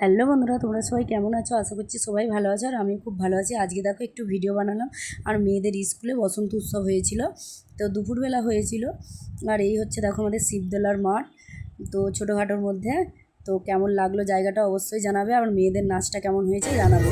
Hello বন্ধুরা, তোমরা সবাই কেমন আছো? আশা করছি সবাই ভালো আছো আর আমি খুব ভালো আছি। আজকে দেখো একটু ভিডিও বানালাম আর মেয়েদের স্কুলে বসন্ত উৎসব হয়েছিল, তো দুপুরবেলা হয়েছিল। আর এই হচ্ছে দেখো আমাদের শিবদোলার মাঠ, তো ছোটোখাটোর মধ্যে, তো কেমন লাগল জায়গাটা অবশ্যই জানাবে। আর মেয়েদের নাচটা কেমন হয়েছে জানাবে।